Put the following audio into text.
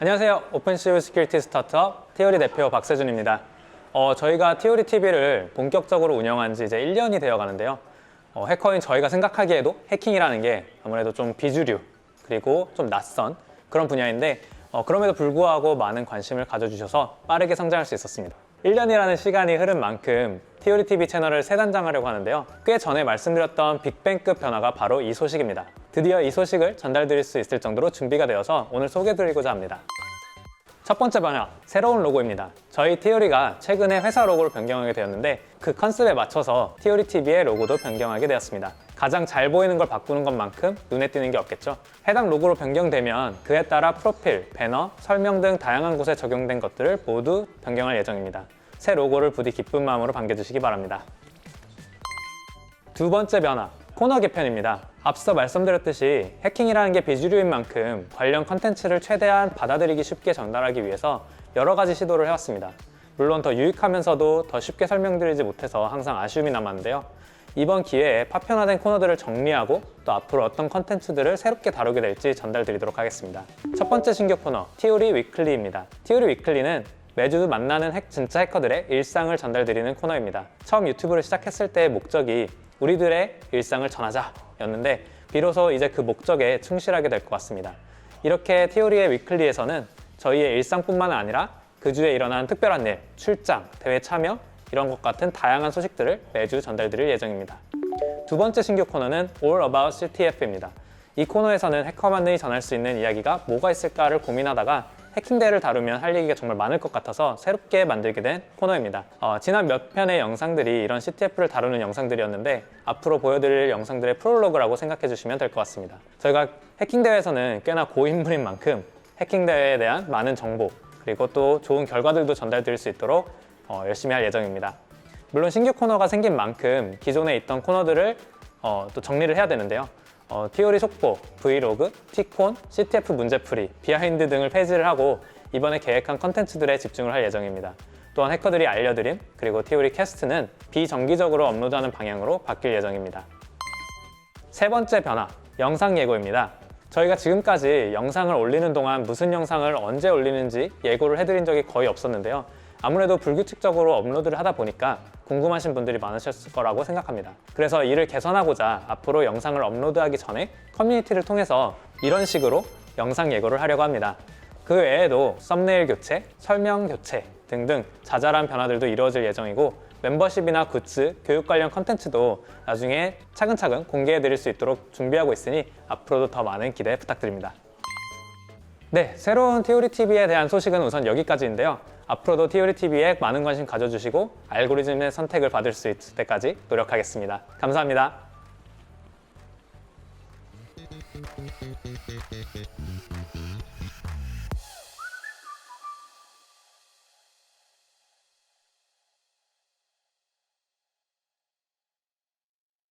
안녕하세요. 오픈CU 스큐리티 스타트업 티오리 대표 박세준입니다. 어, 저희가 티오리 TV를 본격적으로 운영한 지 이제 1년이 되어 가는데요. 어, 해커인 저희가 생각하기에도 해킹이라는 게 아무래도 좀 비주류 그리고 좀 낯선 그런 분야인데 어, 그럼에도 불구하고 많은 관심을 가져주셔서 빠르게 성장할 수 있었습니다. 1년이라는 시간이 흐른 만큼 티오리 TV 채널을 새 단장하려고 하는데요. 꽤 전에 말씀드렸던 빅뱅급 변화가 바로 이 소식입니다. 드디어 이 소식을 전달드릴 수 있을 정도로 준비가 되어서 오늘 소개드리고자 합니다. 첫 번째 변화, 새로운 로고입니다. 저희 티오리가 최근에 회사 로고를 변경하게 되었는데 그 컨셉에 맞춰서 티오리 TV의 로고도 변경하게 되었습니다. 가장 잘 보이는 걸 바꾸는 것만큼 눈에 띄는 게 없겠죠. 해당 로고로 변경되면 그에 따라 프로필, 배너, 설명 등 다양한 곳에 적용된 것들을 모두 변경할 예정입니다. 새 로고를 부디 기쁜 마음으로 반겨주시기 바랍니다. 두 번째 변화, 코너 개편입니다. 앞서 말씀드렸듯이 해킹이라는 게 비주류인 만큼 관련 컨텐츠를 최대한 받아들이기 쉽게 전달하기 위해서 여러 가지 시도를 해왔습니다. 물론 더 유익하면서도 더 쉽게 설명드리지 못해서 항상 아쉬움이 남았는데요. 이번 기회에 파편화된 코너들을 정리하고 또 앞으로 어떤 컨텐츠들을 새롭게 다루게 될지 전달드리도록 하겠습니다. 첫 번째 신규 코너, 티오리 위클리입니다. 티오리 위클리는 매주 만나는 핵, 진짜 해커들의 일상을 전달드리는 코너입니다. 처음 유튜브를 시작했을 때의 목적이 우리들의 일상을 전하자 였는데 비로소 이제 그 목적에 충실하게 될 것 같습니다. 이렇게 티오리의 위클리에서는 저희의 일상뿐만 아니라 그 주에 일어난 특별한 일, 출장, 대회 참여 이런 것 같은 다양한 소식들을 매주 전달드릴 예정입니다. 두 번째 신규 코너는 All About CTF입니다. 이 코너에서는 해커만이 전할 수 있는 이야기가 뭐가 있을까를 고민하다가 해킹대를 다루면 할 얘기가 정말 많을 것 같아서 새롭게 만들게 된 코너입니다. 어, 지난 몇 편의 영상들이 이런 CTF를 다루는 영상들이었는데 앞으로 보여드릴 영상들의 프롤로그라고 생각해 주시면 될 것 같습니다. 저희가 해킹대회에서는 꽤나 고인물인 만큼 해킹대회에 대한 많은 정보 그리고 또 좋은 결과들도 전달드릴 수 있도록 어, 열심히 할 예정입니다. 물론 신규 코너가 생긴 만큼 기존에 있던 코너들을 어, 또 정리를 해야 되는데요. 어, 티오리 속보, 브이로그, 티콘, CTF 문제풀이, 비하인드 등을 폐지를 하고 이번에 계획한 컨텐츠들에 집중을 할 예정입니다. 또한 해커들이 알려드린 그리고 티오리 캐스트는 비정기적으로 업로드하는 방향으로 바뀔 예정입니다. 세 번째 변화, 영상 예고입니다. 저희가 지금까지 영상을 올리는 동안 무슨 영상을 언제 올리는지 예고를 해드린 적이 거의 없었는데요. 아무래도 불규칙적으로 업로드를 하다 보니까 궁금하신 분들이 많으셨을 거라고 생각합니다. 그래서 이를 개선하고자 앞으로 영상을 업로드하기 전에 커뮤니티를 통해서 이런 식으로 영상 예고를 하려고 합니다. 그 외에도 썸네일 교체, 설명 교체 등등 자잘한 변화들도 이루어질 예정이고 멤버십이나 굿즈, 교육 관련 컨텐츠도 나중에 차근차근 공개해 드릴 수 있도록 준비하고 있으니 앞으로도 더 많은 기대 부탁드립니다. 네, 새로운 티오리 TV에 대한 소식은 우선 여기까지인데요. 앞으로도 티오리 TV에 많은 관심 가져주시고 알고리즘의 선택을 받을 수 있을 때까지 노력하겠습니다. 감사합니다.